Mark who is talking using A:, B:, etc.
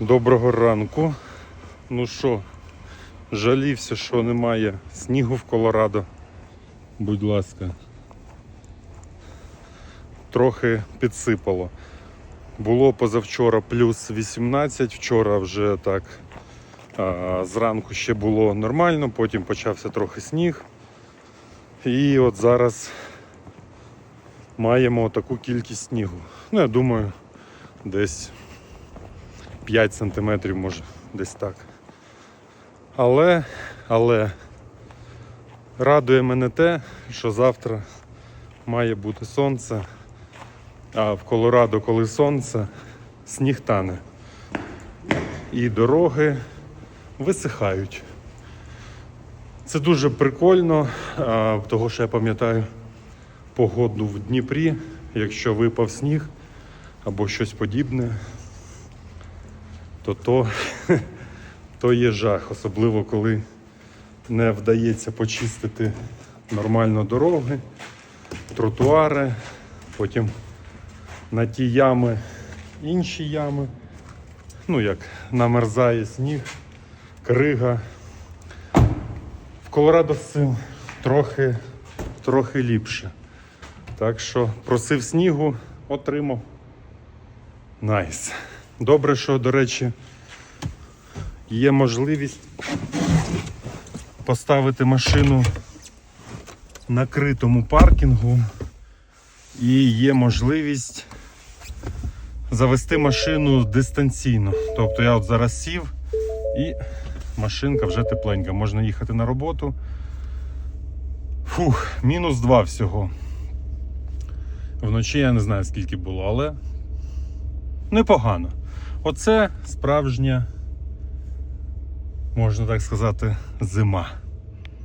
A: Доброго ранку. Ну що, жалівся, що немає снігу в Колорадо. Будь ласка. Трохи підсипало. Було позавчора плюс 18, вчора вже так а, зранку ще було нормально, потім почався трохи сніг. І от зараз маємо таку кількість снігу. Ну, я думаю, десь 5 сантиметрів, може, десь так. Але, але радує мене те, що завтра має бути сонце, а в Колорадо, коли сонце, сніг тане. І дороги висихають. Це дуже прикольно, того що я пам'ятаю погоду в Дніпрі, якщо випав сніг або щось подібне, то то, то є жах, особливо коли не вдається почистити нормально дороги, тротуари, потім на ті ями інші ями. Ну як намерзає сніг, крига. В Колорадо з цим трохи, трохи ліпше. Так що просив снігу, отримав. Найс. Добре, що, до речі, є можливість поставити машину на критому паркінгу і є можливість завести машину дистанційно. Тобто я от зараз сів і машинка вже тепленька. Можна їхати на роботу. Фух, мінус два всього. Вночі я не знаю скільки було, але непогано. Оце справжня, можна так сказати, зима.